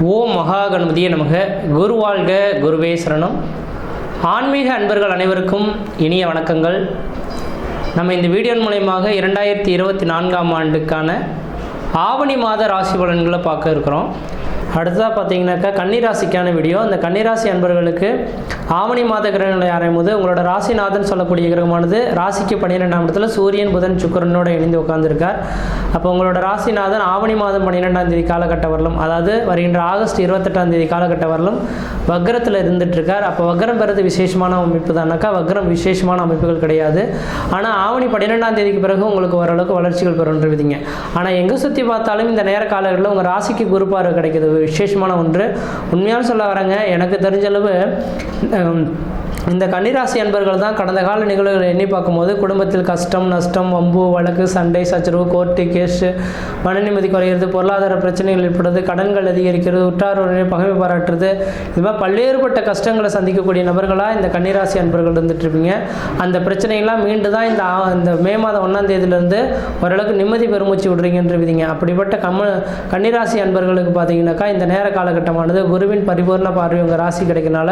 ஓம் மகா கணபதியே நமக. குரு வாழ்க குருவே சரணம். ஆன்மீக அன்பர்கள் அனைவருக்கும் இனிய வணக்கங்கள். நம்ம இந்த வீடியோ மூலயமாக இரண்டாயிரத்தி இருபத்தி நான்காம் ஆண்டுக்கான ஆவணி மாத ராசி பலன்களை பார்க்க இருக்கிறோம். அடுத்ததாக பார்த்தீங்கன்னாக்கா கன்னிராசிக்கான வீடியோ அந்த கன்னிராசி அன்பர்களுக்கு ஆவணி மாத கிரகங்களை ஆராயும் போது உங்களோட ராசிநாதன் சொல்லக்கூடிய கிரகமானது ராசிக்கு பன்னிரெண்டாம் இடத்துல சூரியன் புதன் சுக்கரனோட இணைந்து உட்கார்ந்துருக்கார். அப்போ உங்களோட ராசிநாதன் ஆவணி மாதம் பன்னிரெண்டாம் தேதி காலகட்ட வரலும் அதாவது வருகின்ற ஆகஸ்ட் இருபத்தெட்டாம் தேதி காலகட்ட வரலும் வக்ரத்தில் இருந்துட்டு இருக்கார் அப்போ வக்ரம் பெறது விசேஷமான அமைப்பு தானாக்கா வக்ரம் விசேஷமான அமைப்புகள் கிடையாது. ஆனால் ஆவணி பன்னிரெண்டாம் தேதிக்கு பிறகு உங்களுக்கு ஓரளவுக்கு வளர்ச்சிகள் பெறுன்ற விதிங்க. ஆனால் எங்கே சுற்றி பார்த்தாலும் இந்த நேர காலங்களில் உங்கள் ராசிக்கு குரு கிடைக்கிறது விசேஷமான ஒன்று. உண்மையாக சொல்ல வரேங்க எனக்கு தெரிஞ்சளவு இந்த கன்னிராசி அன்பர்கள் தான் கடந்த கால நிகழ்வுகளை எண்ணி பார்க்கும்போது குடும்பத்தில் கஷ்டம் நஷ்டம் வம்பு வழக்கு சண்டை சச்சரவு கோர்ட்டு கேஸு மன நிம்மதி குறையிறது பொருளாதார பிரச்சனைகள் ஏற்படுறது கடன்கள் அதிகரிக்கிறது உற்றார் பகமை பாராட்டுறது. இது மாதிரி பல்வேறுபட்ட கஷ்டங்களை சந்திக்கக்கூடிய நபர்களாக இந்த கன்னிராசி அன்பர்கள் இருந்துட்டுருப்பீங்க. அந்த பிரச்சனைகள்லாம் மீண்டு தான் இந்த இந்த மே மாதம் ஒன்றாம் தேதியிலேருந்து ஓரளவுக்கு நிம்மதி பெருமூச்சு விடுறீங்கன்ற விதிங்க. அப்படிப்பட்ட கம்ம கன்னிராசி அன்பர்களுக்கு பார்த்தீங்கன்னாக்கா இந்த நேர காலகட்டமானது குருவின் பரிபூர்ண பார்வை உங்கள் ராசி கிடைக்கனால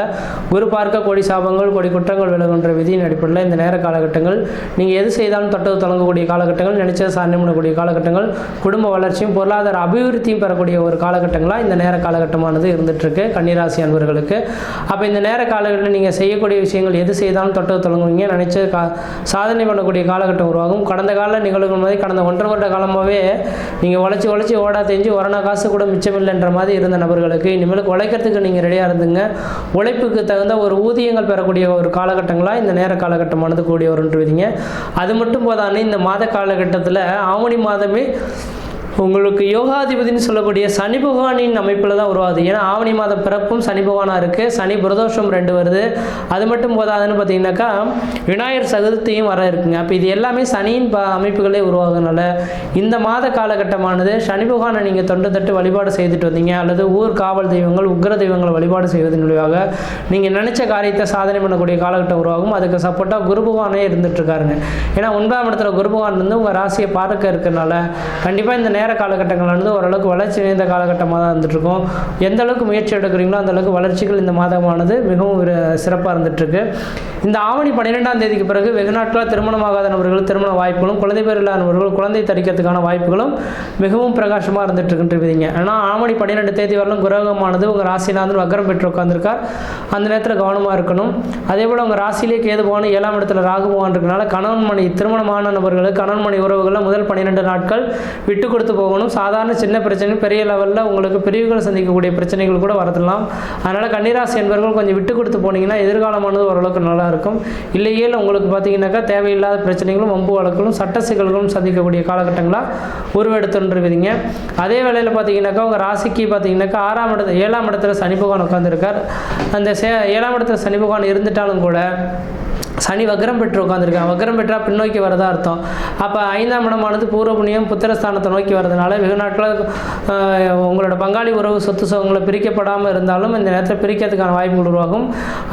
குரு பார்க்க கோடி சாபங்கள் குற்றங்கள் கொடி குற்றங்கள் விலகுன்ற விதியின் அடிப்படையில் இந்த நேர காலகட்டங்கள் நீங்கள் எது செய்தாலும் தொட்டது தொடங்கக்கூடிய காலகட்டங்கள் நினைச்சது சாதனை பண்ணக்கூடிய காலகட்டங்கள் குடும்ப வளர்ச்சியும் பொருளாதார அபிவிருத்தியும் பெறக்கூடிய ஒரு காலகட்டங்களாக இந்த நேர காலகட்டமானது இருந்துகிட்ருக்கு கன்னிராசி அன்பர்களுக்கு. அப்போ இந்த நேர காலகட்டத்தில் நீங்கள் செய்யக்கூடிய விஷயங்கள் எது செய்தாலும் தொட்டது தொடங்குவீங்க நினைச்ச கா சாதனை பண்ணக்கூடிய காலகட்டம் உருவாகும். கடந்த கால நிகழ்வுகள் மாதிரி கடந்த ஒன்றரை வருட காலமாகவே நீங்கள் உழைச்சி உழைச்சி ஓடா தெரிஞ்சு ஒரணா காசு கூட மிச்சமில்லைன்ற மாதிரி இருந்த நபர்களுக்கு இனிமேல் உழைக்கிறதுக்கு நீங்கள் ரெடியாக இருந்துங்க. உழைப்புக்கு தகுந்த ஒரு ஊதியங்கள் பெறக்கூடிய ஒரு காலகட்டங்களாக இந்த நேர காலகட்டமானது கூடிய வரும்னு விதிங்க. அது மட்டும் போதானே இந்த மாத காலகட்டத்தில் ஆவணி மாதமே உங்களுக்கு யோகாதிபதினு சொல்லக்கூடிய சனி பகவானின் அமைப்பில் தான் உருவாகுது. ஏன்னா ஆவணி மாதம் பிறப்பும் சனி பகவானாக இருக்குது சனி பிரதோஷம் ரெண்டு வருது. அது மட்டும் போதாதுன்னு பார்த்தீங்கன்னாக்கா விநாயகர் சதுர்த்தியும் வர இருக்குங்க. அப்போ இது எல்லாமே சனியின் ப அமைப்புகளே உருவாகுதுனால இந்த மாத காலகட்டமானது சனி பகவானை நீங்கள் தொண்டு தட்டு வழிபாடு செய்துட்டு வந்தீங்க. அல்லது ஊர் காவல் தெய்வங்கள் உக்ர தெய்வங்களை வழிபாடு செய்வதன் விளைவாக நீங்கள் நினச்ச காரியத்தை சாதனை பண்ணக்கூடிய காலகட்டம் உருவாகும். அதுக்கு சப்போர்ட்டாக குரு பகவானே இருந்துட்டு இருக்காருங்க. ஏன்னா ஒன்பதாம் இடத்துல குரு பகவான் வந்து உங்கள் ராசியை பார்க்க இருக்கிறனால கண்டிப்பாக இந்த நேர காலகட்டங்களானது ஓரளவுக்கு வளர்ச்சி நிறைந்த காலகட்டமாக தான் இருந்துட்டுருக்கும். எந்த அளவுக்கு முயற்சி எடுக்கிறீங்களோ அந்த அளவுக்கு வளர்ச்சிகள் இந்த மாதமானது மிகவும் சிறப்பாக இருந்துட்டு இருக்கு இந்த ஆவணி பன்னிரெண்டாம் தேதிக்கு பிறகு வெகு நாட்களாக திருமணமாகாத நபர்கள் திருமண வாய்ப்புகளும் குழந்தை பேர் இல்லாத நபர்கள் குழந்தை தரிக்கிறதுக்கான வாய்ப்புகளும் மிகவும் பிரகாசமாக இருந்துட்டு இருக்குன்ற விதிங்க ஆனால் ஆவணி பன்னிரெண்டு தேதி வரலும் குரகமானது உங்கள் ராசிநாதன் வக்கரம் பெற்று உட்காந்துருக்கார் அந்த நேரத்தில் கவனமாக இருக்கணும். அதே போல் உங்கள் ராசியிலே கேது போகணும் ஏழாம் இடத்துல ராகு பகவான் இருக்கனால கணவன் மணி திருமணமான நபர்களுக்கு கணவன் மணி உறவுகளில் முதல் பன்னிரெண்டு நாட்கள் விட்டு கொடுத்து போகணும். சாதாரண சின்ன பிரச்சனை பெரிய லெவலில் உங்களுக்கு பிரிவுகள் சந்திக்கக்கூடிய பிரச்சனைகள் கூட வரலாம். அதனால் கன்னிராசி என்பவர்கள் கொஞ்சம் விட்டு கொடுத்து போனீங்கன்னா எதிர்காலமானது ஓரளவுக்கு நல்லாயிருக்கும் இல்லையே உங்களுக்கு பார்த்தீங்கன்னாக்கா தேவையில்லாத பிரச்சனைகளும் வம்பு வழக்குகளும் சட்ட சிக்கல்களும் சந்திக்கக்கூடிய காலகட்டங்களாக உருவெடுத்துருவீங்க அதே வேளையில் பார்த்தீங்கன்னாக்கா உங்கள் ராசிக்கு பார்த்தீங்கன்னாக்கா ஆறாம் இடத்துல ஏழாம் இடத்துல சனி பகவான் உட்காந்துருக்கார் அந்த சே ஏழாம் இடத்துல சனி பகவான் இருந்துட்டாலும் கூட சனி வக்ரம் பெற்று உட்காந்துருக்காங்க வக்ரம் பெற்றா பின்னோக்கி வரதா அர்த்தம். அப்போ ஐந்தாம் இடமானது பூர்வ புண்ணியம் புத்திரஸ்தானத்தை நோக்கி வரதுனால வெகு நாட்கள் உங்களோட பங்காளி உறவு சொத்து சுகங்களை பிரிக்கப்படாமல் இருந்தாலும் இந்த நேரத்தில் பிரிக்கிறதுக்கான வாய்ப்புகள் உருவாகும்.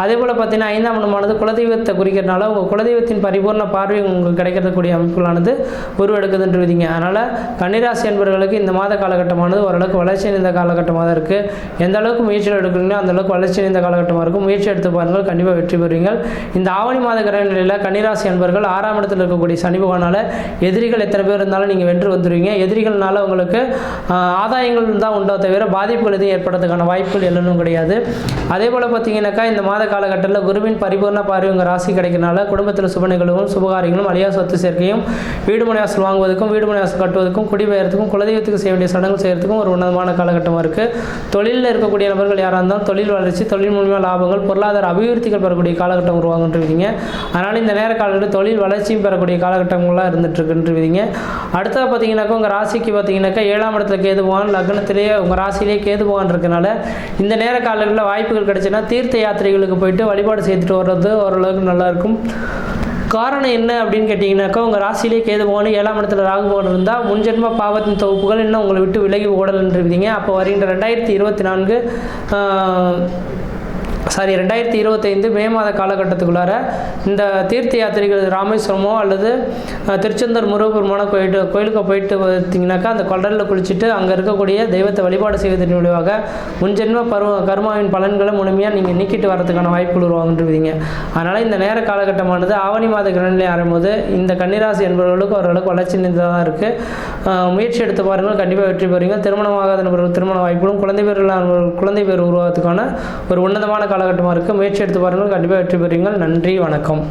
அதே போல் பார்த்தீங்கன்னா ஐந்தாம் இடமானது குலதெய்வத்தை குறிக்கிறதுனால உங்கள் குலதெய்வத்தின் பரிபூர்ண பார்வை உங்களுக்கு கிடைக்கிறதுக்கூடிய அமைப்புகளானது உருவெடுக்குதுன்ற விதிங்க அதனால் கன்னிராசி என்பவர்களுக்கு இந்த மாத காலகட்டமானது ஓரளவுக்கு வளர்ச்சி இந்த காலகட்டமாக தான் இருக்குது எந்த அளவுக்கு முயற்சிகள் எடுக்கிறீங்களோ அந்த அளவுக்கு வளர்ச்சி இந்த காலகட்டமாக இருக்கும். முயற்சி எடுத்து பாருங்கள் கண்டிப்பாக வெற்றி பெறுவீங்கள் இந்த ஆவணி மாத கிரக நிலையில் கன்னிராசி அன்பர்கள் ஆறாம் இடத்தில் இருக்கக்கூடிய சனி பகவானால் எதிரிகள் எத்தனை பேர் இருந்தாலும் நீங்கள் வென்று வந்துடுவீங்க எதிரிகள்னால உங்களுக்கு ஆதாயங்கள் தான் உண்டோ தவிர பாதிப்புகள் எதுவும் ஏற்படுறதுக்கான வாய்ப்புகள் எல்லாம் கிடையாது. அதே போல் பார்த்தீங்கன்னாக்கா இந்த மாத காலகட்டத்தில் குருவின் பரிபூர்ண பார்வை உங்கள் ராசி கிடைக்கிறனால குடும்பத்தில் சுப நிகழ்வும் சுபகாரியங்களும் அழியா சொத்து சேர்க்கையும் வீடு மனையாசல் வாங்குவதற்கும் வீடு மனையாசல் கட்டுவதற்கும் குடிபெயர்த்துக்கும் குலதெய்வத்துக்கு செய்ய வேண்டிய சடங்கு செய்யறதுக்கும் ஒரு உன்னதமான காலகட்டமாக இருக்குது தொழிலில் இருக்கக்கூடிய நபர்கள் யாராக இருந்தாலும் தொழில் வளர்ச்சி தொழில் மூலியமாக லாபங்கள் பொருளாதார அபிவிருத்திகள் பெறக்கூடிய காலகட்டம் உருவாகுன்றீங்க அதனால் இந்த நேர காலகட்டம் தொழில் வளர்ச்சியும் பெறக்கூடிய காலகட்டங்களாக இருந்துட்டு இருக்குன்றீங்க அடுத்தது பார்த்தீங்கன்னாக்கா உங்கள் ராசிக்கு பார்த்தீங்கன்னாக்கா ஏழாம் இடத்துல கேது போகான் லக்னத்திலேயே உங்கள் ராசியிலேயே கேது போகான் இருக்கனால இந்த நேர காலங்களில் வாய்ப்புகள் கிடைச்சுன்னா தீர்த்த யாத்திரைகளுக்கு போயிட்டு வழிபாடு செய்துட்டு வர்றது ஓரளவுக்கு நல்லாயிருக்கும். காரணம் என்ன அப்படின்னு கேட்டிங்கனாக்கா உங்கள் ராசியிலே கேது போகணும் ஏழாம் இடத்துல ராகு போகணும் இருந்தால் முன்ஜென்ம பாவத்தின் தொகுப்புகள் இன்னும் உங்களை விட்டு விலகி ஓடலன்றீங்க அப்போ வருகின்ற ரெண்டாயிரத்தி இருபத்தி நான்கு சாரி ரெண்டாயிரத்தி இருபத்தைந்து மே மாத காலகட்டத்துக்குள்ளார இந்த தீர்த்த யாத்திரைகள் ராமேஸ்வரமோ அல்லது திருச்செந்தூர் முருகப்பெருமான கோயிட்டு கோயிலுக்கு போயிட்டு பார்த்தீங்கன்னாக்கா அந்த கொடலில் குளிச்சுட்டு அங்கே இருக்கக்கூடிய தெய்வத்தை வழிபாடு செய்வதன் விளைவாக முன்ஜென்ம பருவ கர்மாவின் பலன்களை முழுமையாக நீங்கள் நீக்கிட்டு வரதுக்கான வாய்ப்புகள் உருவாகுன்றீங்க அதனால் இந்த நேர காலகட்டமானது ஆவணி மாத கிரகநிலை ஆரம்பது இந்த கன்னிராசி என்பவர்களுக்கு ஓரளவுக்கு வளர்ச்சி தான் இருக்குது முயற்சி எடுத்து பாருங்கள் கண்டிப்பாக வெற்றி பெறுவீங்க திருமணமாகாத நபர்கள் திருமண வாய்ப்புகளும் குழந்தை பேர் குழந்தை பேர் உருவாகிறதுக்கான ஒரு உன்னதமான காலகட்டமாக இருக்குது முயற்சி எடுத்து பாருங்கள். கண்டிப்பாக வெற்றி பெறுவீங்கள் நன்றி வணக்கம்.